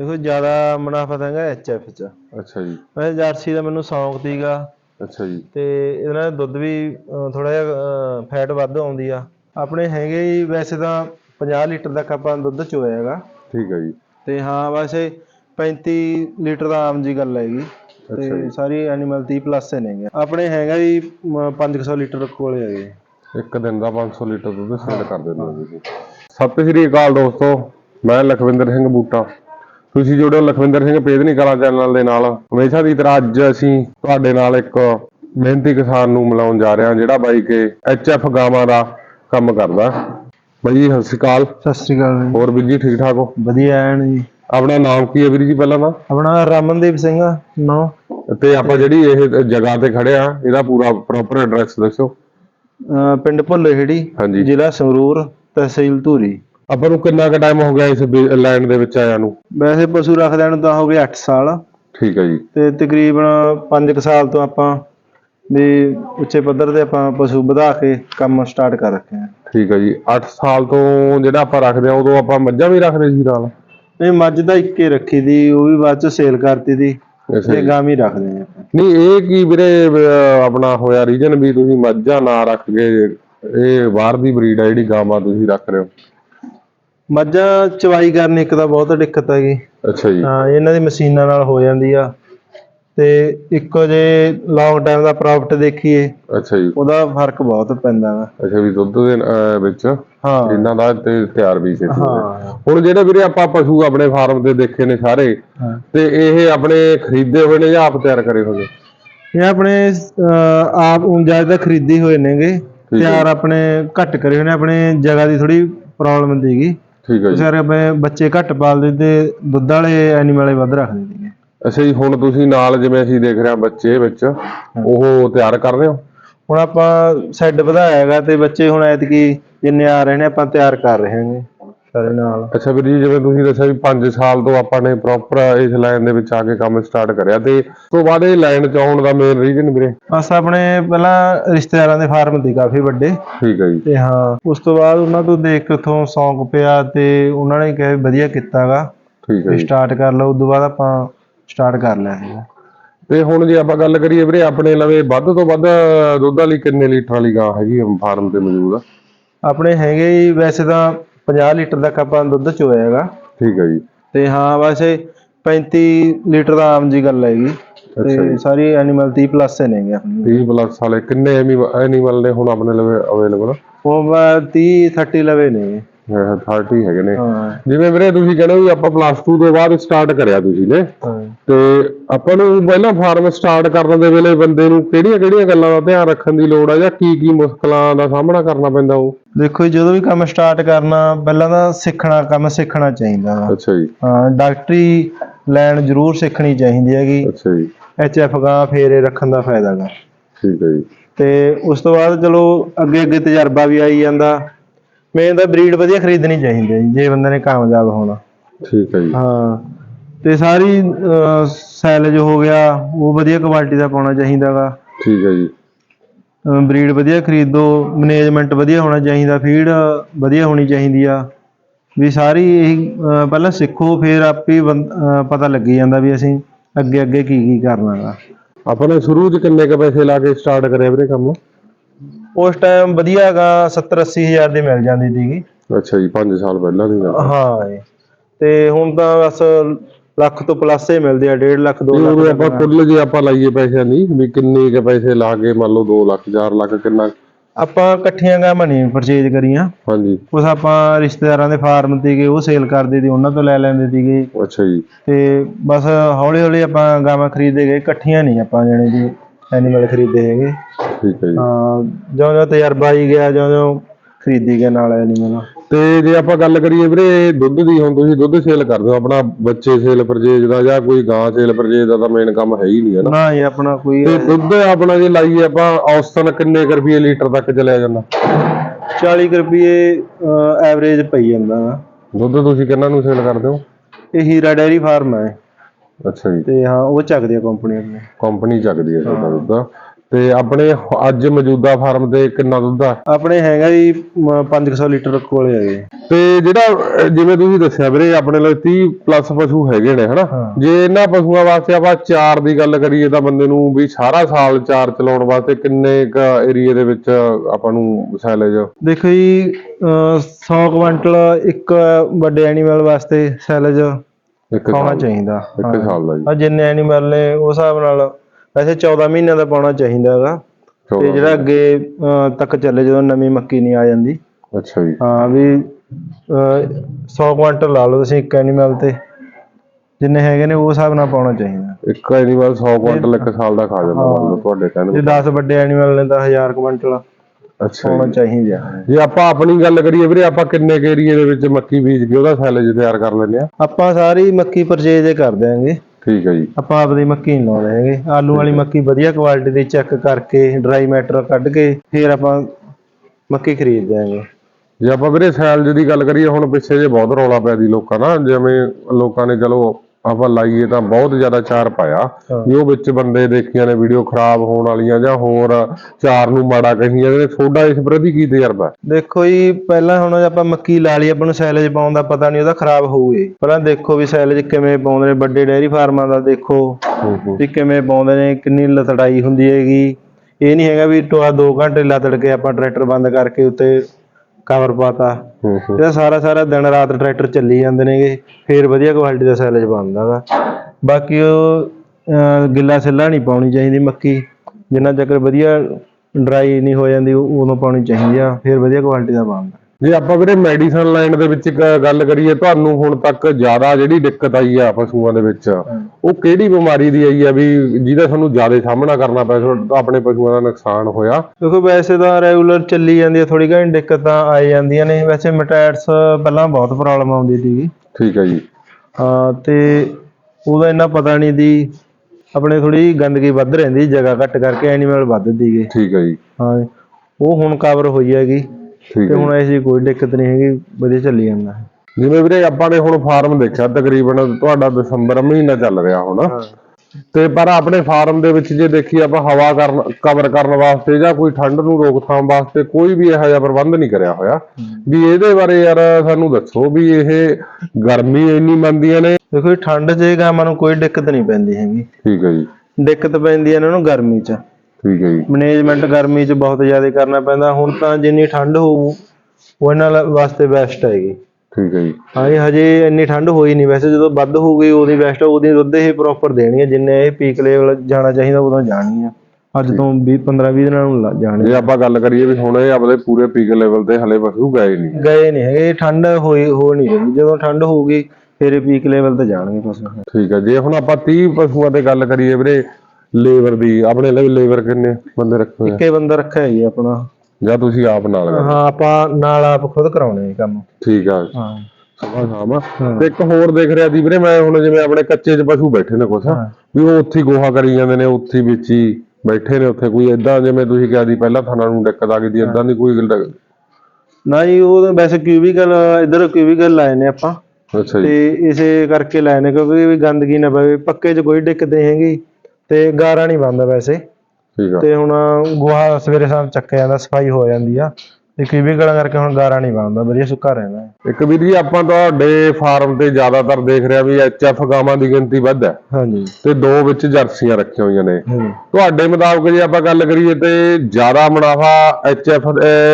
ਦੇਖੋ ਜ਼ਿਆਦਾ ਮੁਨਾਫਾ ਤਾਂ ਹੈਗਾ ਐਚਐਫ ਚ। ਅੱਛਾ ਜੀ। ਵੈਸੇ ਜਰਸੀ ਦਾ ਮੈਨੂੰ ਸ਼ੌਂਕ ਸੀਗਾ। ਅੱਛਾ ਜੀ। ਤੇ ਇਹਦੇ ਨਾਲ ਦੁੱਧ ਵੀ ਥੋੜਾ ਜਿਹਾ ਫੈਟ ਵੱਧ ਆਉਂਦੀ ਆ। ਆਪਣੇ ਹੈਗੇ ਹੀ ਵੈਸੇ ਤਾਂ 50 ਲੀਟਰ ਤੱਕ ਆਪਾਂ ਦੁੱਧ ਚੋਇਆ ਹੈਗਾ। ਠੀਕ ਹੈ ਜੀ। ਤੇ ਹਾਂ ਵੈਸੇ 35 ਲੀਟਰ ਦਾ ਆਮ ਜੀ ਗੱਲ ਹੈਗੀ। ਤੇ ਜੀ। ਸਾਰੀ ਐਨੀਮਲ 30 ਪਲੱਸ ਨੇਗੇ। ਆਪਣੇ ਹੈਗਾ ਜੀ ਅਮ, 500 ਲੀਟਰ ਕੋਲੇ ਹੈਗੇ ਇੱਕ ਦਿਨ ਦਾ 500 ਲੀਟਰ ਦੁੱਧ ਸੇਲ ਕਰ ਦਿੰਦੇ ਹੋ। ਤੁਸੀਂ। ਸਤਿ ਸ਼੍ਰੀ ਅਕਾਲ ਦੋਸਤੋ ਮੈਂ ਲਖਵਿੰਦਰ ਸਿੰਘ ਬੂਟਾ। ਤੁਸੀਂ ਜੁੜੋ ਲਖਵਿੰਦਰ ਸਿੰਘ ਪੇਦਨੀ ਕਲਾ ਚੈਨਲ ਦੇ ਨਾਲ। ਹਮੇਸ਼ਾ ਦੀ ਤਰ੍ਹਾਂ ਅੱਜ ਅਸੀਂ ਤੁਹਾਡੇ ਨਾਲ ਇੱਕ ਮਿਹਨਤੀ ਕਿਸਾਨ ਨੂੰ ਮਿਲਾਉਣ ਜਾ ਰਹੇ ਹਾਂ ਜਿਹੜਾ ਬਾਈ ਕੇ ਐਚਐਫ ਗਾਵਾਂ ਦਾ ਕੰਮ ਕਰਦਾ। ਬਾਈ ਜੀ ਸਤਿ ਸ਼੍ਰੀ ਅਕਾਲ। ਸਤਿ ਸ੍ਰੀ ਅਕਾਲ ਜੀ। ਹੋਰ ਵੀਰ ਜੀ ਠੀਕ ਠਾਕ ਹੋ? ਵਧੀਆ ਐਨ ਜੀ। ਆਪਣਾ ਨਾਮ ਕੀ ਹੈ ਵੀਰ ਜੀ ਪਹਿਲਾਂ ਤਾਂ? ਆਪਣਾ ਰਮਨਦੀਪ ਸਿੰਘ ਨੋ। ਤੇ ਆਪਾਂ ਜਿਹੜੀ ਇਹ ਜਗ੍ਹਾ ਤੇ ਖੜੇ ਆ ਇਹਦਾ ਪੂਰਾ ਪ੍ਰੋਪਰ ਐਡਰੈਸ ਦੱਸੋ। ਪਿੰਡ ਭੁੱਲੇਹੜੀ ਜ਼ਿਲ੍ਹਾ ਸੰਗਰੂਰ ਤਹਿਸੀਲ ਧੂਰੀ। ਆਪਾਂ ਨੂੰ ਕਿੰਨਾ ਕੁ ਟਾਈਮ ਹੋ ਗਿਆ ਇਸ ਲਾਈਨ ਦੇ ਵਿੱਚ ਆਇਆ ਨੂੰ? ਵੈਸੇ ਪਸ਼ੂ ਰੱਖਦਿਆਂ ਨੂੰ ਤਾਂ ਹੋ ਗਏ 8 ਸਾਲ। ਠੀਕ ਹੈ ਜੀ। ਤੇ ਤਕਰੀਬਨ 5 ਸਾਲ ਤੋਂ ਆਪਾਂ ਵੀ ਉੱਚੇ ਪੱਧਰ ਤੇ ਆਪਾਂ ਪਸ਼ੂ ਵਧਾ ਕੇ ਕੰਮ ਸਟਾਰਟ ਕਰ ਰੱਖੇ ਆ ਠੀਕ ਹੈ ਜੀ। 8 ਸਾਲ ਤੋਂ ਜਿਹੜਾ ਆਪਾਂ ਰੱਖਦੇ ਆ ਉਦੋਂ ਆਪਾਂ ਮੱਝਾਂ ਵੀ ਰੱਖਦੇ ਸੀ ਨਾਲ? ਇਹ ਮੱਝ ਤਾਂ ਇੱਕੇ ਰੱਖੀ ਦੀ ਉਹ ਵੀ ਬਾਅਦ ਚ ਸੇਲ ਕਰਤੀ ਦੀ। ਤੇ। ਗਾਂ ਵੀ ਰੱਖਦੇ ਆ। ਨਹੀਂ ਇਹ ਕੀ ਵੀਰੇ ਆਪਣਾ ਹੋਇਆ ਰੀਜਨ ਵੀ ਤੁਸੀਂ ਮੱਝਾਂ ਨਾ ਰੱਖ ਕੇ ਇਹ ਬਾਹਰ ਦੀ ਬਰੀਡ ਆ ਜਿਹੜੀ ਗਾਵਾਂ ਤੁਸੀਂ ਰੱਖ ਰਹੇ ਹੋ? ਮੱਝਾਂ ਚਵਾਈ ਕਰਨ ਇੱਕ ਤਾਂ ਬਹੁਤ ਦਿੱਕਤ ਹੈਗੀ ਅੱਛਾ ਜੀ। ਹਾਂ ਇਹਨਾਂ ਦੀ ਮਸ਼ੀਨਾਂ ਨਾਲ ਹੋ ਜਾਂਦੀ ਆ। ਤੇ ਇੱਕੋ ਜੇ ਲੌਂਗ ਟਾਈਮ ਦਾ ਪ੍ਰੋਫਿਟ ਦੇਖੀਏ ਅੱਛਾ ਜੀ। ਉਹਦਾ ਫ਼ਰਕ ਬਹੁਤ ਪੈਂਦਾ ਵਾ। ਅੱਛਾ ਵੀ ਦੁੱਧ ਦੇ ਵਿੱਚ ਹਾਂ। ਇਹਨਾਂ ਦਾ ਤੇ ਤਿਆਰ ਵੀ ਹੋ। ਹਾਂ। ਹੁਣ ਜਿਹੜੇ ਵੀਰੇ ਆਪਾਂ ਪਸ਼ੂ ਆਪਣੇ ਫਾਰਮ ਤੇ ਦੇਖੇ ਨੇ ਸਾਰੇ ਹਾਂ। ਤੇ ਇਹ ਆਪਣੇ ਖਰੀਦੇ ਹੋਏ ਨੇ ਜਾਂ ਆਪ ਤਿਆਰ ਕਰੇ ਹੋਏ ਨੇ? ਇਹ ਆਪਣੇ ਆਪ ਉਂਜਾਇਦਾ ਖਰੀਦੀ ਹੋਏ ਨੇਗੇ। ਹੈ। ਤਿਆਰ ਆਪਣੇ ਘੱਟ ਕਰੇ ਹੋਏ ਨੇ ਆਪਣੇ ਜਗ੍ਹਾ ਦੀ ਥੋੜੀ ਪ੍ਰੋਬਲਮ ਸੀਗੀ ਠੀਕ ਹੈ ਜੀ। ਆਪਣੇ ਬੱਚੇ ਘੱਟ ਪਾਲਦੇ ਤੇ ਦੁੱਧ ਵਾਲੇ ਐਨੀਮਲ ਵੱਧ ਰੱਖਦੇ ਸੀਗੇ ਅੱਛਾ ਜੀ ਹੁਣ ਤੁਸੀਂ ਨਾਲ ਜਿਵੇਂ ਅਸੀਂ ਦੇਖ ਰਹੇ ਹਾਂ ਬੱਚੇ ਵਿੱਚ ਉਹ ਤਿਆਰ ਕਰ ਰਹੇ ਹੋ? ਹੁਣ ਆਪਾਂ ਸੈੱਡ ਵਧਾਇਆ ਹੈਗਾ ਤੇ ਬੱਚੇ ਹੁਣ ਐਤਕੀ ਜਿੰਨੇ ਆ ਰਹੇ ਨੇ ਆਪਾਂ ਤਿਆਰ ਕਰ ਰਹੇ ਹਾਂਗੇ। ਸਾਰੇ ਨਾਲ। ਅੱਛਾ ਵੀਰ ਜੀ ਜਿਵੇਂ ਤੁਸੀਂ ਦੱਸਿਆ ਵੀ 5 ਸਾਲ ਤੋਂ ਆਪਾਂ ਨੇ ਪ੍ਰੋਪਰ ਇਸ ਲਾਈਨ ਦੇ ਵਿੱਚ ਆ ਕੇ ਕੰਮ ਸਟਾਰਟ ਕਰਿਆ ਤੇ ਉਸ ਤੋਂ ਬਾਅਦ ਇਹ ਲਾਈਨ ਚ ਆਉਣ ਦਾ ਮੇਨ ਰੀਜ਼ਨ ਵੀਰੇ? ਬਸ ਆਪਣੇ ਪਹਿਲਾਂ ਰਿਸ਼ਤੇਦਾਰਾਂ ਦੇ ਫਾਰਮ ਸੀ ਕਾਫੀ ਵੱਡੇ। ਠੀਕ ਹੈ ਜੀ। ਤੇ ਹਾਂ ਉਸ ਤੋਂ ਬਾਅਦ ਉਹਨਾਂ ਤੋਂ ਦੇਖ ਕੇ ਉੱਥੋਂ ਸ਼ੌਂਕ ਪਿਆ ਤੇ ਉਹਨਾਂ ਨੇ ਕਿਹਾ ਵਧੀਆ ਕੀਤਾਗਾ। ਠੀਕ ਹੈ ਸਟਾਰਟ ਕਰ ਲਓ ਉਸ ਤੋਂ ਬਾਅਦ ਆਪਾਂ ਸਟਾਰਟ ਕਰ ਲਿਆ ਸੀਗਾ ਤੇ ਹੁਣ ਜੇ ਆਪਾਂ ਗੱਲ ਕਰੀਏ ਵੀਰੇ ਆਪਣੇ ਲਵੇ ਵੱਧ ਤੋਂ ਵੱਧ ਦੁੱਧ ਵਾਲੀ ਕਿੰਨੇ ਲੀਟਰ ਵਾਲੀ ਗਾਂ ਹੈਗੀ ਫਾਰਮ ਤੇ ਮੌਜੂਦ ਆ? ਆਪਣੇ ਹੈਗੇ ਵੈਸੇ ਤਾਂ 50 ਲੀਟਰ ਤੱਕ ਆਪਾਂ ਦੁੱਧ ਚੋਇਆ ਹੈਗਾ। ਠੀਕ ਹੈ ਜੀ। ਤੇ ਹਾਂ ਵੈਸੇ 35 ਲੀਟਰ ਦਾ ਆਮ ਜੀ ਗੱਲ ਹੈਗੀ। ਤੇ ਸਾਰੀ ਐਨੀਮਲ 30 ਪਲੱਸ ਨੇਗੇ। ਆਪਣੇ 30 ਪਲੱਸ ਵਾਲੇ ਕਿੰਨੇ ਐਨੀਮਲ ਨੇ ਹੁਣ ਆਪਣੇ ਲਵੇ ਅਵੇਲੇਬਲ ਉਹ 30 30 ਲਵੇ ਨੇ। 30 ਹੈਗੇ ਨੇ। ਹਾਂ। ਜਿਵੇਂ ਵੀਰੇ ਤੁਸੀਂ ਕਹਿੰਦੇ ਵੀ ਆਪਾਂ ਪਲੱਸ 2 ਤੋਂ ਬਾਅਦ ਸਟਾਰਟ ਕਰਿਆ ਤੁਸੀਂ ਨੇ। ਹਾਂ। ਤੇ ਆਪਾਂ ਨੂੰ ਪਹਿਲਾਂ ਫਾਰਮ ਸਟਾਰਟ ਕਰਨ ਦੇ ਵੇਲੇ ਬੰਦੇ ਨੂੰ ਕਿਹੜੀਆਂ ਕਿਹੜੀਆਂ ਗੱਲਾਂ ਦਾ ਧਿਆਨ ਰੱਖਣ ਦੀ ਲੋੜ ਆ ਜਾਂ ਕੀ ਕੀ ਮੁਸ਼ਕਲਾਂ ਦਾ ਸਾਹਮਣਾ ਕਰਨਾ ਪੈਂਦਾ ਉਹ? ਦੇਖੋ ਜੀ, ਜਦੋਂ ਵੀ ਕੰਮ ਸਟਾਰਟ ਕਰਨਾ ਪਹਿਲਾਂ ਤਾਂ ਸਿੱਖਣਾ ਕੰਮ ਸਿੱਖਣਾ ਚਾਹੀਦਾ। ਅੱਛਾ ਜੀ। ਹਾਂ ਡਾਕਟਰੀ ਲਾਈਨ ਜ਼ਰੂਰ ਸਿੱਖਣੀ ਚਾਹੀਦੀ ਹੈਗੀ। ਅੱਛਾ ਜੀ। ਐਚ ਐਫ ਗਾ ਫੇਰੇ ਰੱਖਣ ਦਾ ਫਾਇਦਾ ਗਾ। ਠੀਕ ਹੈ ਜੀ। ਤੇ ਉਸ ਤੋਂ ਬਾਅਦ ਚਲੋ ਅੱਗੇ ਅੱਗੇ ਤਜਰਬਾ ਵੀ ਆਈ ਜਾਂਦਾ। ਮੇਨ ਤਾਂ ਬਰੀਡ ਵਧੀਆ ਖਰੀਦਣੀ ਚਾਹੀਦੀ ਹੈ ਜੀ, ਜੇ ਬੰਦੇ ਨੇ ਕਾਮਯਾਬ ਹੋਣਾ। ਠੀਕ ਹੈ ਜੀ। ਹਾਂ ਤੇ ਸਾਰੀ ਸੈਲਜ ਹੋ ਗਿਆ ਉਹ ਵਧੀਆ ਕੁਆਲਿਟੀ ਦਾ ਪਾਉਣਾ ਚਾਹੀਦਾਗਾ। ਠੀਕ ਹੈ ਜੀ। ਬਰੀਡ ਵਧੀਆ ਖਰੀਦੋ ਮੈਨੇਜਮੈਂਟ ਵਧੀਆ ਹੋਣਾ ਚਾਹੀਦਾ ਫੀਡ ਵਧੀਆ ਹੋਣੀ ਚਾਹੀਦੀ ਆ। ਵੀ ਸਾਰੀ ਇਹ ਪਹਿਲਾਂ ਸਿੱਖੋ ਫਿਰ ਆਪੇ ਹੀ ਅਹ ਪਤਾ ਲੱਗੀ ਜਾਂਦਾ ਵੀ ਅਸੀਂ ਅੱਗੇ ਅੱਗੇ ਕੀ ਕੀ ਕਰਨਾਗਾ। ਆਪਾਂ ਨੇ ਸ਼ੁਰੂ 'ਚ ਕਿੰਨੇ ਕ ਪੈਸੇ ਲਾ ਕੇ ਸਟਾਰਟ ਕਰਿਆ ਵੀਰੇ ਕੰਮ? ਉਸ ਟਾਈਮ ਵਧੀਆਗਾ 70 80 ਹਜ਼ਾਰ ਦੀ ਮਿਲ ਜਾਂਦੀ ਸੀਗੀ। ਅੱਛਾ ਜੀ 5 ਸਾਲ ਪਹਿਲਾਂ ਦੀ ਗੱਲ। ਹਾਂ ਜੀ। ਤੇ ਹੁਣ ਤਾਂ ਬਸ ਲੱਖ ਤੋਂ ਪਲੱਸ ਹੀ ਮਿਲਦੇ ਆ 1.5 ਲੱਖ 2 ਇਹ ਲੱਖ ਆਪਾਂ ਕੁੱਲ ਜੇ ਆਪਾਂ ਲਾਈਏ ਪੈਸਿਆਂ ਦੀ ਵੀ ਕਿੰਨੇ ਕ ਪੈਸੇ ਲਾ ਕੇ ਮੰਨ ਲਓ 2 ਲੱਖ 4 ਲੱਖ ਕਿੰਨਾ ਆਪਾਂ ਇਕੱਠੀਆਂ ਗਾਵਾਂ ਨਹੀਂ ਪਰਚੇਜ ਕਰੀਆਂ। ਹਾਂਜੀ। ਉਸ ਆਪਾਂ ਰਿਸ਼ਤੇਦਾਰਾਂ ਦੇ ਫਾਰਮ ਤੀਗੇ ਉਹ ਸੇਲ ਕਰਦੇ ਸੀ ਉਹਨਾਂ ਤੋਂ ਲੈ ਲੈਂਦੇ ਸੀਗੇ। ਅੱਛਾ ਜੀ। ਤੇ ਬਸ ਹੌਲੀ ਹੌਲੀ ਆਪਾਂ ਗਾਵਾਂ ਖਰੀਦਦੇ ਗਏ ਇਕੱਠੀਆਂ ਨਹੀਂ ਆਪਾਂ ਜਾਣੇ ਦੀ ਐਨੀਮਲ ਖਰੀਦੇ ਹੈਗੇ। ਠੀਕ ਹੈ ਜੀ। ਹਾਂ ਜਿਉਂ ਜਿਉਂ ਤਜਰਬਾ ਹੀ ਗਿਆ ਜਿਉਂ ਜਿਉਂ ਖਰੀਦੀ ਗਿਆ ਨਾਲ ਐਨੀਮਲ ਤੇ ਜੇ ਆਪਾਂ ਗੱਲ ਕਰੀਏ ਵੀਰੇ ਦੁੱਧ ਦੀ ਹੁਣ ਤੁਸੀਂ ਦੁੱਧ ਸੇਲ ਕਰਦੇ ਹੋ ਆਪਣਾ ਬੱਚੇ ਸੇਲ ਪਰਚੇਜ ਦਾ ਜਾਂ ਕੋਈ ਗਾਂ ਸੇਲ ਪਰਚੇਜ ਦਾ ਤਾਂ ਮੇਨ ਕੰਮ ਹੈ ਹੀ ਨਹੀਂ ਹੈ ਨਾ। ਨਾ ਆਪਣਾ ਕੋਈ ਤੇ ਦੁੱਧ ਆਪਣਾ ਜੇ ਲਾਈਏ ਆਪਾਂ ਔਸਤਨ ਕਿੰਨੇ ਕੁ ਰੁਪਏ ਲੀਟਰ ਤੱਕ ਚਲਿਆ ਜਾਂਦਾ? 40 ਕੁ ਰੁਪਏ ਐਵਰੇਜ ਪਈ ਜਾਂਦਾ। ਦੁੱਧ ਤੁਸੀਂ ਕਿੰਨਾ ਨੂੰ ਸੇਲ ਕਰਦੇ ਹੋ ਇਹ ਹੀਰਾ ਡੈਰੀ ਫਾਰਮ ਹੈ। ਅੱਛਾ ਜੀ। ਤੇ ਹਾਂ ਉਹ ਚੱਕਦੀ ਆ ਕੰਪਨੀ ਆਪਣੇ। ਕੰਪਨੀ ਚੱਕਦੀ ਹੈ। ਤੁਹਾਡਾ ਦੁੱਧ। ਤੇ ਆਪਣੇ ਅੱਜ ਮੌਜੂਦਾ ਫਾਰਮ ਤੇ ਕਿੰਨਾ ਦੁੱਧ ਆ? ਆਪਣੇ ਹੈਗਾ ਜੀ 500 ਲੀਟਰ ਕੋਲੇ ਹੈਗੇ। ਤੇ ਜਿਹੜਾ ਅਹ, ਜਿਵੇਂ ਤੁਸੀਂ ਦੱਸਿਆ ਵੀਰੇ ਆਪਣੇ ਲਈ 30 ਪਲੱਸ ਪਸ਼ੂ ਹੈਗੇ ਨੇ ਹਨਾ। ਜੇ ਇਹਨਾਂ ਪਸ਼ੂਆਂ ਵਾਸਤੇ ਆਪਾਂ ਚਾਰ ਦੀ ਗੱਲ ਕਰੀਏ ਤਾਂ ਬੰਦੇ ਨੂੰ ਵੀ ਸਾਰਾ ਸਾਲ ਚਾਰ ਚਲਾਉਣ ਵਾਸਤੇ ਕਿੰਨੇ ਕ ਏਰੀਏ ਦੇ ਵਿੱਚ ਆਪਾਂ ਨੂੰ ਸੈਲੇਜ ਦੇਖੋ ਜੀ ਅਹ 100 ਕੁਇੰਟਲ ਇੱਕ ਵੱਡੇ ਐਨੀਮਲ ਵਾਸਤੇ ਸੈਲਜ ਇੱਕ ਪਾਉਣਾ ਸਾਲ। ਚਾਹੀਦਾ। ਇੱਕ ਸਾਲ ਦਾ ਜੀ। ਆ ਜਿੰਨੇ ਐਨੀਮਲ ਨੇ ਉਸ ਹਿਸਾਬ ਨਾਲ ਵੈਸੇ 14 ਮਹੀਨਿਆਂ ਦਾ ਪਾਉਣਾ ਚਾਹੀਦਾ ਹੈਗਾ। ਤੇ ਜਿਹੜਾ ਅੱਗੇ ਅਹ, ਤੱਕ ਚੱਲੇ ਜਦੋਂ ਨਵੀਂ ਮੱਕੀ ਨਹੀਂ ਆ ਜਾਂਦੀ। ਅੱਛਾ ਜੀ। ਹਾਂ ਵੀ ਅਹ, 100 ਕੁਇੰਟਲ ਲਾ ਲਓ ਤੁਸੀਂ ਇੱਕ ਐਨੀਮਲ ਤੇ। ਜਿੰਨੇ ਹੈਗੇ ਨੇ ਉਸ ਹਿਸਾਬ ਨਾਲ ਪਾਉਣਾ ਚਾਹੀਦਾ। ਇੱਕ ਐਨੀਮਲ 100 ਕੁਇੰਟਲ ਇੱਕ ਸਾਲ ਦਾ ਖਾ ਜਾਂਦਾ ਮੰਨ ਲਓ ਤੁਹਾਡੇ ਕਹਿਣ ਜੇ 10 ਵੱਡੇ ਐਨੀਮਲ ਨੇ ਤਾਂ 1000 ਕੁਇੰਟਲ ਅੱਛਾ ਚਾਹੀਦਾ ਜੇ ਆਪਾਂ ਆਪਣੀ ਗੱਲ ਕਰੀਏ ਵੀਰੇ ਆਪਾਂ ਕਿੰਨੇ ਕੁ ਏਰੀਏ ਦੇ ਵਿੱਚ ਮੱਕੀ ਬੀਜ ਕੇ ਉਹਦਾ ਸੈਲੇਜ ਤਿਆਰ ਕਰ ਲੈਂਦੇ ਆ? ਆਪਾਂ ਸਾਰੀ ਮੱਕੀ ਪਰਚੇਜ ਕਰ ਦਿਆਂਗੇ। ਠੀਕ ਹੈ ਜੀ। ਆਪਾਂ ਆਪਦੀ ਮੱਕੀ ਨਹੀਂ ਲਾਉਂਦੇ ਹੈਗੇ ਆਲੂ ਵਾਲੀ ਮੱਕੀ ਵਧੀਆ ਕੁਆਲਿਟੀ ਦੀ ਚੈੱਕ ਕਰਕੇ ਡਰਾਈ ਮੈਟਰ ਕੱਢ ਕੇ ਫਿਰ ਆਪਾਂ ਮੱਕੀ ਖਰੀਦ ਦਿਆਂਗੇ। ਜੇ ਆਪਾਂ ਵੀਰੇ ਸੈਲਜ ਦੀ ਗੱਲ ਕਰੀਏ ਹੁਣ ਪਿੱਛੇ ਜੇ ਬਹੁਤ ਰੌਲਾ ਪਿਆ ਦੀ ਲੋਕਾਂ ਨਾਲ ਜਿਵੇਂ ਲੋਕਾਂ ਨੇ ਚਲੋ ਆਪਾਂ ਲਾਈਏ ਤਾਂ ਬਹੁਤ ਜ਼ਿਆਦਾ ਚਾਰ ਪਾਇਆ। ਵੀ ਉਹ ਵਿੱਚ ਬੰਦੇ ਦੇਖੀਆਂ ਨੇ ਵੀਡੀਓ ਖਰਾਬ ਹੋਣ ਵਾਲੀਆਂ ਜਾਂ ਹੋਰ ਚਾਰ ਨੂੰ ਮਾੜਾ ਕਹੀ ਜਾਂਦੇ ਨੇ ਤੁਹਾਡਾ ਇਸ ਪ੍ਰਤੀ ਕੀ ਤਜਰਬਾ? ਦੇਖੋ ਜੀ ਪਹਿਲਾਂ ਹੁਣ ਆਪਾਂ ਮੱਕੀ ਲਾ ਲਈ ਆਪਾਂ ਨੂੰ ਸੈਲਜ ਪਾਉਣ ਦਾ ਪਤਾ ਨਹੀਂ ਉਹਦਾ ਖਰਾਬ ਹੋਊਏ ਪਹਿਲਾਂ ਦੇਖੋ ਵੀ ਸੈਲਜ ਕਿਵੇਂ ਪਾਉਂਦੇ ਨੇ ਵੱਡੇ ਡੈਰੀ ਫਾਰਮਾਂ ਦਾ ਦੇਖੋ। ਵੀ ਕਿਵੇਂ ਪਾਉਂਦੇ ਨੇ ਕਿੰਨੀ ਲਤੜਾਈ ਹੁੰਦੀ ਹੈਗੀ। ਇਹ ਨਹੀਂ ਹੈਗਾ ਵੀ ਟੋਆ 2 ਘੰਟੇ ਲਤੜ ਕੇ ਆਪਾਂ ਟਰੈਕਟਰ ਬੰਦ ਕਰਕੇ ਉੱਤੇ ਕਵਰ ਪਾਤਾ। ਹੂੰ ਹੂੰ। ਇਹਦਾ ਸਾਰਾ ਸਾਰਾ ਦਿਨ ਰਾਤ ਟਰੈਕਟਰ ਚੱਲੀ ਜਾਂਦੇ ਨੇਗੇ। ਫੇਰ ਵਧੀਆ ਕੁਆਲਿਟੀ ਦਾ ਸੈਲਜ ਬਣਦਾ ਵਾ। ਬਾਕੀ ਉਹ ਅਹ, ਗਿੱਲਾ ਸਿੱਲਾ ਨਹੀਂ ਪਾਉਣੀ ਚਾਹੀਦੀ ਮੱਕੀ। ਜਿੰਨਾ ਚੱਕਰ ਵਧੀਆ ਡਰਾਈ ਨਹੀਂ ਹੋ ਜਾਂਦੀ ਉਦੋਂ ਪਾਉਣੀ ਚਾਹੀਦੀ ਆ। ਫੇਰ ਵਧੀਆ ਕੁਆਲਿਟੀ ਦਾ ਬਣਦਾ। ਜੇ ਆਪਾਂ ਵੀਰੇ ਮੈਡੀਸਨ ਲਾਈਨ ਦੇ ਵਿੱਚ ਇੱਕ ਗੱਲ ਕਰੀਏ ਤੁਹਾਨੂੰ ਹੁਣ ਤੱਕ ਜ਼ਿਆਦਾ ਜਿਹੜੀ ਦਿੱਕਤ ਆਈ ਆ ਪਸ਼ੂਆਂ ਦੇ ਵਿੱਚ ਉਹ ਕਿਹੜੀ ਬਿਮਾਰੀ ਦੀ ਆਈ ਆ ਵੀ ਜਿਹਦਾ ਤੁਹਾਨੂੰ ਜ਼ਿਆਦਾ ਸਾਹਮਣਾ ਕਰਨਾ ਪਿਆ ਆਪਣੇ ਪਸ਼ੂਆਂ ਦਾ ਨੁਕਸਾਨ ਹੋਇਆ? ਦੇਖੋ ਵੈਸੇ ਤਾਂ ਰੈਗੂਲਰ ਚੱਲੀ ਜਾਂਦੀ ਹੈ ਥੋੜੀ ਘਣੀ ਦਿੱਕਤਾਂ ਆ ਜਾਂਦੀਆਂ ਨੇ। ਵੈਸੇ ਮਟੈਟਸ ਪਹਿਲਾਂ ਬਹੁਤ ਪ੍ਰੋਬਲਮ ਆਉਂਦੀ ਸੀਗੀ। ਠੀਕ ਹੈ ਜੀ। ਹਾਂ ਤੇ ਉਹਦਾ ਇੰਨਾ ਪਤਾ ਨਹੀਂ ਦੀ ਆਪਣੇ ਥੋੜੀ ਗੰਦਗੀ ਵੱਧ ਰਹਿੰਦੀ ਜਗ੍ਹਾ ਘੱਟ ਕਰਕੇ ਐਨੀਮਲ ਵੱਧ ਦੀਗੇ ਠੀਕ ਹੈ ਜੀ। ਹਾਂ ਉਹ ਹੁਣ ਕਵਰ ਹੋਈ ਹੈਗੀ। ਤੇ ਹੁਣ ਐਸੀ ਕੋਈ ਦਿੱਕਤ ਨਹੀਂ ਹੈਗੀ ਵਧੀਆ ਚੱਲੀ ਜਾਂਦਾ ਹੈ। ਜਿਵੇਂ ਵੀਰੇ ਆਪਾਂ ਨੇ ਹੁਣ ਫਾਰਮ ਦੇਖਿਆ ਤਕਰੀਬਨ ਤੁਹਾਡਾ ਦਸੰਬਰ ਮਹੀਨਾ ਚੱਲ ਰਿਹਾ ਹੁਣ। ਤੇ ਪਰ ਆਪਣੇ ਫਾਰਮ ਦੇ ਵਿੱਚ ਜੇ ਦੇਖੀ ਆਪਾਂ ਹਵਾ ਕਰਨ ਕਵਰ ਕਰਨ ਵਾਸਤੇ ਜਾਂ ਕੋਈ ਠੰਡ ਨੂੰ ਰੋਕਥਾਮ ਵਾਸਤੇ ਕੋਈ ਵੀ ਇਹੋ ਜਿਹਾ ਪ੍ਰਬੰਧ ਨਹੀਂ ਕਰਿਆ ਹੋਇਆ। ਵੀ ਇਹਦੇ ਬਾਰੇ ਯਾਰ ਸਾਨੂੰ ਦੱਸੋ ਵੀ ਇਹ ਗਰਮੀ ਇੰਨੀ ਮੰਦੀਆਂ ਨੇ। ਦੇਖੋ ਠੰਡ 'ਚ ਗਾਵਾਂ ਨੂੰ ਕੋਈ ਦਿੱਕਤ ਨਹੀਂ ਪੈਂਦੀ ਹੈਗੀ। ਠੀਕ ਹੈ ਜੀ। ਦਿੱਕਤ ਪੈਂਦੀ ਹੈ ਇਹਨਾਂ ਨੂੰ ਗਰਮੀ 'ਚ। ਠੀਕ ਹੈ ਜੀ। ਮੈਨੇਜਮੈਂਟ ਗਰਮੀ 'ਚ ਬਹੁਤ ਜ਼ਿਆਦਾ ਕਰਨਾ ਪੈਂਦਾ ਹੁਣ ਤਾਂ ਜਿੰਨੀ ਠੰਡ ਹੋਊ ਉਹ ਇਹਨਾਂ ਲ- ਵਾਸਤੇ ਬੈਸਟ ਹੈਗੀ ਠੀਕ ਹੈ ਜੀ। ਹਾਂ ਇਹ ਹਜੇ ਇੰਨੀ ਠੰਡ ਹੋਈ ਨਹੀਂ ਵੈਸੇ ਜਦੋਂ ਵੱਧ ਹੋਊਗੀ ਉਹਦੀ ਬੈਸਟ ਉਹਦੀ ਦੁੱਧ ਇਹ ਪ੍ਰੋਪਰ ਦੇਣੀ ਹੈ ਜਿੰਨੇ ਇਹ ਪੀਕ ਲੈਵਲ ਜਾਣਾ ਚਾਹੀਦਾ ਉਦੋਂ ਜਾਣੀ ਆ ਅੱਜ ਤੋਂ 20 15 20 ਦਿਨਾਂ ਨੂੰ ਲਾ- ਜਾਣੀ ਜੇ ਆਪਾਂ ਗੱਲ ਕਰੀਏ ਵੀ ਹੁਣ ਇਹ ਆਪਦੇ ਪੂਰੇ ਪੀਕ ਲੈਵਲ ਤੇ ਹਲੇ ਪਸ਼ੂ ਗਏ ਨਹੀਂ। ਗਏ ਨਹੀਂ ਹੈਗੇ ਇਹ ਠੰਡ ਹੋਈ ਹੋ ਨਹੀਂ ਰਹੀ। ਜਦੋਂ ਠੰਡ ਹੋਊਗੀ ਫਿਰ ਪੀਕ ਲੈਵਲ ਤੇ ਜਾਣਗੇ ਪਸ਼ੂ। ਠੀਕ ਹੈ ਜੇ ਹੁਣ ਆਪਾਂ 30 ਪਸ਼ੂਆਂ ਤੇ ਗੱਲ ਕਰੀਏ ਵੀਰੇ ਲੇਬਰ ਦੀ ਆਪਣੇ ਲਈ ਲੇਬਰ ਕਿੰਨੇ ਬੰਦੇ ਰੱਖੇ ਹੋਏ ਆ? ਇੱਕੇ ਬੰਦਾ ਰੱਖਿਆ ਹੈ ਜੀ ਆਪਣਾ। ਜਾਂ ਤੁਸੀਂ ਆਪ ਨਾਲ? ਹਾਂ ਆਪਾਂ ਨਾਲ ਆਪ ਖੁਦ ਕਰਾਉਣੇ ਇਹ ਕੰਮ। ਠੀਕ ਆ। ਹਾਂ। ਸੁਬਾਹ ਸ਼ਾਮ ਤੇ ਇੱਕ ਹੋਰ ਦੇਖ ਰਿਹਾ ਸੀ ਵੀਰੇ ਮੈਂ ਹੁਣ ਜਿਵੇਂ ਆਪਣੇ ਕੱਚੇ ਚ ਪਸ਼ੂ ਬੈਠੇ ਨੇ ਕੁਛ ਹਾਂ। ਵੀ ਉਹ ਉੱਥੇ ਹੀ ਗੋਹਾ ਕਰੀ ਜਾਂਦੇ ਨੇ ਉੱਥੇ ਹੀ ਵਿੱਚ ਹੀ ਬੈਠੇ ਨੇ ਉੱਥੇ ਕੋਈ। ਏਦਾਂ ਜਿਵੇਂ ਤੁਸੀਂ ਕਿਹਾ ਸੀ ਪਹਿਲਾਂ ਥਾਣਾ ਨੂੰ ਦਿੱਕਤ ਆ ਗਈ ਸੀ ਏਦਾਂ ਦੀ ਕੋਈ ਗੱਲ ਨਾ ਜੀ ਉਹ ਤਾਂ ਵੈਸੇ ਕਿਊਬੀਕਲ ਇਧਰ ਕਿਊਬੀਕਲ ਲਾਏ ਨੇ ਆਪਾਂ। ਅੱਛਾ ਜੀ। ਤੇ ਇਸੇ ਕਰਕੇ ਲਾਏ ਨੇ ਕਿਉਂਕਿ ਵੀ ਗੰਦਗੀ ਨਾ ਪਵੇ ਪੱਕੇ 'ਚ ਕੋਈ ਦਿੱਕਤ ਨਹੀਂ ਹੈਗੀ। ਤੇ ਗਾਰਾ ਨਹੀਂ ਬੰਦਾ ਵੈਸੇ। ਠੀਕ ਆ। ਤੇ ਹੁਣ ਗੋਹਾ ਸਵੇਰੇ ਸ਼ਾਮ ਚੱਕਿਆ ਜਾਂਦਾ ਸਫ਼ਾਈ ਹੋ ਜਾਂਦੀ ਆ। ਤੇ ਕਿਊਬੀਕਲਾਂ ਕਰਕੇ ਹੁਣ ਗਾਰਾ ਨਹੀਂ ਬੰਦਾ ਵਧੀਆ ਸੁੱਕਾ ਰਹਿੰਦਾ। ਹੈ। ਇੱਕ ਵੀਰ ਜੀ ਆਪਾਂ ਤੁਹਾਡੇ ਫਾਰਮ ਤੇ ਜ਼ਿਆਦਾਤਰ ਦੇਖ ਰਿਹਾ ਵੀ ਐਚਐਫ ਗਾਵਾਂ ਦੀ ਗਿਣਤੀ ਵੱਧ ਹੈ ਹਾਂਜੀ। ਤੇ ਦੋ ਵਿੱਚ ਜਰਸੀਆਂ ਰੱਖੀਆਂ ਹੋਈਆਂ ਨੇ। ਹਾਂਜੀ। ਤੁਹਾਡੇ ਮੁਤਾਬਕ ਜੇ ਆਪਾਂ ਗੱਲ ਕਰੀਏ ਤੇ ਜ਼ਿਆਦਾ ਮੁਨਾਫਾ ਐਚਐਫ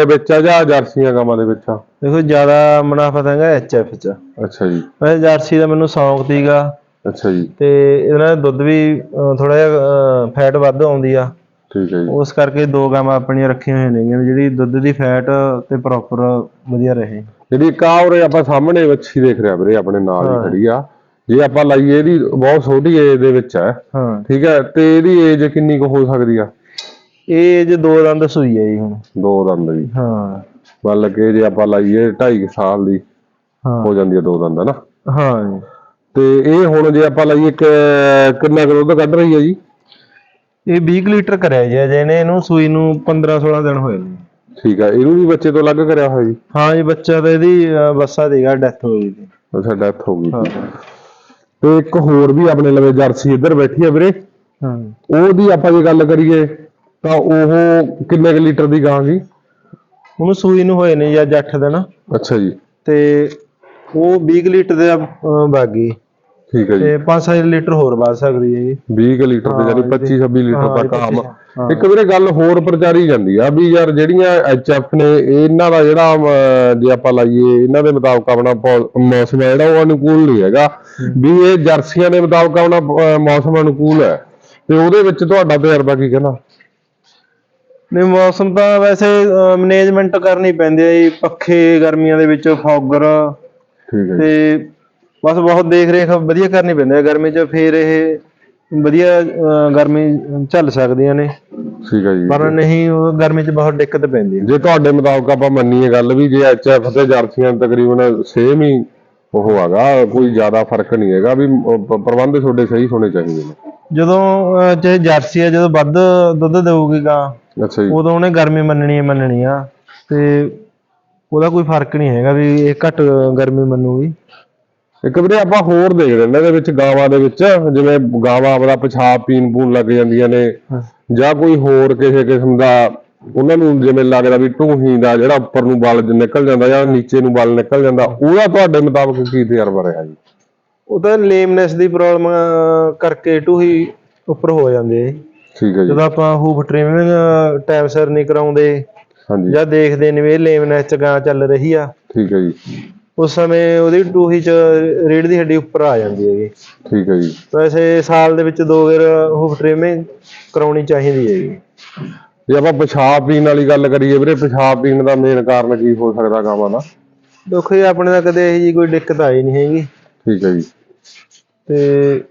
ਵਿੱਚ ਆ ਜਾਂ ਜਰਸੀਆਂ ਗਾਵਾਂ ਦੇ ਵਿੱਚ ਆ? ਦੇਖੋ ਜ਼ਿਆਦਾ ਮੁਨਾਫਾ ਤਾਂ ਹੈਗਾ ਐਚਐਫ 'ਚ। ਅੱਛਾ ਜੀ। ਵੈਸੇ ਜਰਸੀ ਦਾ ਮੈਨੂੰ ਸ਼ੌਂਕ ਸੀਗਾ। ਅੱਛਾ ਜੀ। ਤੇ ਇਹਦੇ ਨਾਲ ਦੁੱਧ ਵੀ ਥੋੜਾ ਜਿਹਾ ਫੈਟ ਵੱਧ ਆਉਂਦੀ ਆ। ਠੀਕ ਹੈ ਜੀ। ਉਸ ਕਰਕੇ ਦੋ ਗਾਵਾਂ ਆਪਣੀਆਂ ਰੱਖੀਆਂ ਹੋਈਆਂ ਨੇਗੀਆਂ ਵੀ ਜਿਹੜੀ ਦੁੱਧ ਦੀ ਫੈਟ ਤੇ ਪ੍ਰੋਪਰ ਵਧੀਆ ਰਹੇ। ਜਿਹੜੀ ਕਾ ਉਰੇ ਆਪਾਂ ਸਾਹਮਣੇ ਵੱਛੀ ਦੇਖ ਰਿਹਾ ਵੀਰੇ ਆਪਣੇ ਨਾਲ ਹੀ। ਖੜੀ ਆ। ਜੇ ਆਪਾਂ ਲਾਈਏ ਇਹਦੀ ਬਹੁਤ ਛੋਟੀ ਏਜ ਦੇ ਵਿੱਚ ਹੈ। ਹਾਂ। ਠੀਕ ਹੈ ਤੇ ਇਹਦੀ ਏਜ ਕਿੰਨੀ ਕੁ ਹੋ ਸਕਦੀ ਆ? ਇਹ ਜੇ ਦੋ ਦੰਦ ਸੂਈ ਹੈ ਜੀ ਹੁਣ। ਦੋ ਦੰਦ ਦੀ ਹਾਂ। ਮੰਨ ਲੱਗੇ ਜੇ ਆਪਾਂ ਲਾਈਏ 2.5 ਸਾਲ ਦੀ ਹਾਂ। ਹੋ ਜਾਂਦੀ ਆ ਦੋ ਦੰਦ ਨਾ? ਹਾਂ ਜੀ। ਤੇ ਇਹ ਹੁਣ ਜੇ ਆਪਾਂ ਲਾਈਏ ਕਿ- ਕਿੰਨਾ ਕੁ ਦੁੱਧ ਕੱਢ ਰਹੀ ਹੈ ਜੀ? ਇਹ 20 ਕੁ ਲੀਟਰ ਕਰਿਆ ਜੀ ਅਜੇ ਇਹਨੇ ਇਹਨੂੰ ਸੂਈ ਨੂੰ 15 16 ਦਿਨ ਹੋਏ ਨੇ। ਠੀਕ ਆ ਇਹਨੂੰ ਵੀ ਬੱਚੇ ਤੋਂ ਅਲੱਗ ਕਰਿਆ ਹੋਇਆ ਜੀ? ਹਾਂ ਜੀ ਬੱਚਾ ਤਾਂ ਇਹਦੀ ਅਹ, ਬੱਸਾ ਦੇਗਾ ਡੈਥ ਹੋ ਗਈ ਸੀ। ਅੱਛਾ ਡੈਥ ਹੋ ਗਈ ਹਾਂ। ਤੇ ਇੱਕ ਹੋਰ ਵੀ ਆਪਣੇ ਲਵੇ ਜਰਸੀ ਇੱਧਰ ਬੈਠੀ ਆ ਵੀਰੇ। ਹਾਂ। ਉਹਦੀ ਆਪਾਂ ਜੇ ਗੱਲ ਕਰੀਏ ਤਾਂ ਉਹ ਕਿੰਨੇ ਕੁ ਲੀਟਰ ਦੀ ਗਾਂ ਜੀ? ਉਹਨੂੰ ਸੂਈ ਨੂੰ ਹੋਏ ਨੇ ਜੀ ਅੱਜ 8 ਦਿਨ। ਅੱਛਾ ਜੀ। ਤੇ ਉਹ 20 ਲੀਟਰ ਦੇ ਬਾਗੀ। ਠੀਕ ਹੈ ਜੀ। ਤੇ 5-7 ਲੀਟਰ ਹੋਰ ਵੱਧ ਸਕਦੀ ਹੈ ਜੀ। 20 ਕੁ ਲੀਟਰ ਤੇ ਯਾਨੀ 25 26 ਲੀਟਰ ਹਾਂ, ਤੱਕ ਆਮ ਹਾਂ। ਇੱਕ ਵੀਰੇ ਗੱਲ ਹੋਰ ਪ੍ਰਚਾਰੀ ਜਾਂਦੀ ਆ ਵੀ ਯਾਰ ਜਿਹੜੀਆਂ ਐਚਐਫ ਨੇ ਇਹਨਾਂ ਦਾ ਜਿਹੜਾ ਅਮ, ਜੇ ਆਪਾਂ ਲਾਈਏ ਇਹਨਾਂ ਦੇ ਮੁਤਾਬਕ ਆਪਣਾ ਪੌ- ਮੌਸਮ ਹੈ ਜਿਹੜਾ ਉਹ ਅਨੁਕੂਲ ਨਹੀਂ ਹੈਗਾ। ਵੀ ਇਹ ਜਰਸੀਆਂ ਦੇ ਮੁਤਾਬਕ ਆਪਣਾ ਮੌਸਮ ਅਨੁਕੂਲ ਹੈ। ਤੇ ਉਹਦੇ ਵਿੱਚ ਤੁਹਾਡਾ ਤਜਰਬਾ ਕੀ ਕਹਿੰਦਾ? ਨਹੀਂ ਮੌਸਮ ਤਾਂ ਵੈਸੇ ਮੈਨੇਜਮੈਂਟ ਕਰਨੀ ਪੈਂਦੀ ਹੈ ਜੀ। ਪੱਖੇ ਗਰਮੀਆਂ ਦੇ ਵਿੱਚ ਫੌਗਰ। ਠੀਕ ਹੈ ਜੀ। ਤੇ ਬਸ ਬਹੁਤ ਦੇਖ ਰੇਖ ਵਧੀਆ ਕਰਨੀ ਪੈਂਦੀ ਹੈ ਗਰਮੀ 'ਚ ਫਿਰ ਇਹ ਵਧੀਆ ਅਹ, ਗਰਮੀ ਝੱਲ ਸਕਦੀਆਂ ਨੇ। ਠੀਕ ਹੈ ਜੀ। ਪਰ ਨਹੀਂ ਉਹ ਗਰਮੀ 'ਚ ਬਹੁਤ ਦਿੱਕਤ ਪੈਂਦੀ ਹੈ ਜੇ ਤੁਹਾਡੇ ਮੁਤਾਬਕ ਆਪਾਂ ਮੰਨੀਏ ਗੱਲ ਵੀ ਜੇ ਐਚਐਫ ਤੇ ਜਰਸੀਆਂ ਤਕਰੀਬਨ ਸੇਮ ਹੀ ਉਹ ਹੈਗਾ ਕੋਈ ਜ਼ਿਆਦਾ ਫ਼ਰਕ ਨਹੀਂ ਹੈਗਾ ਵੀ ਪ- ਪ੍ਰਬੰਧ ਤੁਹਾਡੇ ਸਹੀ ਹੋਣੇ ਚਾਹੀਦੇ ਨੇ। ਜਦੋਂ ਅਹ, ਚਾਹੇ ਜਰਸੀ ਹੈ ਜਦੋਂ ਵੱਧ ਦੁੱਧ ਦੇਊਗੀ ਗਾਂ ਅੱਛਾ ਜੀ। ਉਦੋਂ ਉਹਨੇ ਗਰਮੀ ਮੰਨਣੀ ਹੈ ਮੰਨਣੀ ਆ। ਤੇ ਉਹਦਾ ਕੋਈ ਫ਼ਰਕ ਨਹੀਂ ਹੈਗਾ ਵੀ ਇਹ ਘੱਟ ਗਰਮੀ ਮੰਨੂਗੀ। ਇੱਕ ਵੀਰੇ ਆਪਾਂ ਹੋਰ ਦੇਖਦੇ ਨੇ ਇਹਦੇ ਵਿੱਚ ਗਾਵਾਂ ਦੇ ਵਿੱਚ ਜਿਵੇਂ ਗਾਵਾਂ ਆਪਦਾ ਪਿਸ਼ਾਬ ਪੀਣ ਪੂਣ ਲੱਗ ਜਾਂਦੀਆਂ ਨੇ ਹਾਂ। ਜਾਂ ਕੋਈ ਹੋਰ ਕਿਸੇ ਕਿਸਮ ਦਾ ਉਹਨਾਂ ਨੂੰ ਜਿਵੇਂ ਲੱਗਦਾ ਵੀ ਢੂਹੀ ਦਾ ਜਿਹੜਾ ਉੱਪਰ ਨੂੰ ਬਲ ਨਿਕਲ ਜਾਂਦਾ ਜਾਂ ਨੀਚੇ ਨੂੰ ਬਲ ਨਿਕਲ ਜਾਂਦਾ ਉਹਦਾ ਤੁਹਾਡੇ ਮੁਤਾਬਕ ਕੀ ਤਜਰਬਾ ਰਿਹਾ ਜੀ? ਉਹ ਤਾਂ ਲੇਮਨੈਸ ਦੀ ਪ੍ਰੋਬਲਮ ਕਰਕੇ ਟੂਹੀ ਉੱਪਰ ਹੋ ਜਾਂਦੇ ਜੀ। ਠੀਕ ਹੈ ਜੀ। ਜਦੋਂ ਆਪਾਂ ਹੂਫ ਟ੍ਰਿਮਿੰਗ ਟਾਈਮ ਸਿਰ ਨਹੀਂ ਕਰਾਉਂਦੇ ਹਾਂਜੀ। ਜਾਂ ਦੇਖਦੇ ਨੇ ਵੀ ਲੇਮਨੈਸ ਚ ਗਾਂ ਚੱਲ ਰਹੀ ਆ। ਠੀਕ ਹੈ ਜੀ। ਉਸ ਸਮੇਂ ਉਹਦੀ ਟੂਹੀ ਚ ਰੀੜ ਦੀ ਹੱਡੀ ਉੱਪਰ ਆ ਜਾਂਦੀ ਹੈਗੀ। ਠੀਕ ਹੈ ਜੀ। ਵੈਸੇ ਸਾਲ ਦੇ ਵਿੱਚ ਦੋ ਵਾਰ ਹੂਫ ਟ੍ਰਿਮਿੰਗ ਕਰਾਉਣੀ ਚਾਹੀਦੀ ਹੈਗੀ। ਜੇ ਆਪਾਂ ਪਿਸ਼ਾਬ ਪੀਣ ਵਾਲੀ ਗੱਲ ਕਰੀਏ ਵੀਰੇ ਪਿਸ਼ਾਬ ਪੀਣ ਦਾ ਮੇਨ ਕਾਰਨ ਕੀ ਹੋ ਸਕਦਾ ਗਾਵਾਂ ਦਾ? ਦੁੱਖ ਜੀ ਆਪਣੇ ਦਾ ਕਦੇ ਇਹੋ ਜੀ ਕੋਈ ਦਿੱਕਤ ਆਈ ਨਹੀਂ ਹੈਗੀ। ਠੀਕ ਹੈ ਜੀ। ਤੇ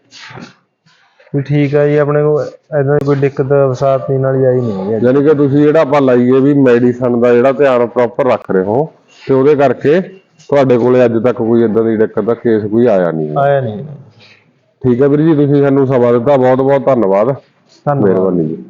ਵੀ ਠੀਕ ਆ ਜੀ ਆਪਣੇ ਕੋਲ ਐਦਾਂ ਕੋਈ ਦਿੱਕਤ ਵਸਾਤ ਪੀਣ ਵਾਲੀ ਆਈ ਨਹੀਂ ਹੈਗੀ। ਯਾਨੀ ਕਿ ਤੁਸੀਂ ਜਿਹੜਾ ਆਪਾਂ ਲਾਈਏ ਵੀ ਮੈਡੀਸਨ ਦਾ ਜਿਹੜਾ ਧਿਆਨ ਪ੍ਰੋਪਰ ਰੱਖ ਰਹੇ ਹੋ ਤੇ ਉਹਦੇ ਕਰਕੇ ਤੁਹਾਡੇ ਕੋਲੇ ਅੱਜ ਤੱਕ ਕੋਈ ਇਦਾਂ ਦੀ ਦਿੱਕਤ ਦਾ ਕੇਸ ਕੋਈ ਆਇਆ ਨਹੀਂ। ਆਇਆ ਨਹੀਂ। ਠੀਕ ਹੈ ਵੀਰ ਜੀ ਤੁਸੀਂ ਸਾਨੂੰ ਸਮਾਂ ਦਿੱਤਾ ਬਹੁਤ ਬਹੁਤ ਧੰਨਵਾਦ। ਧੰਨਵਾਦ। ਮਿਹਰਬਾਨੀ ਜੀ।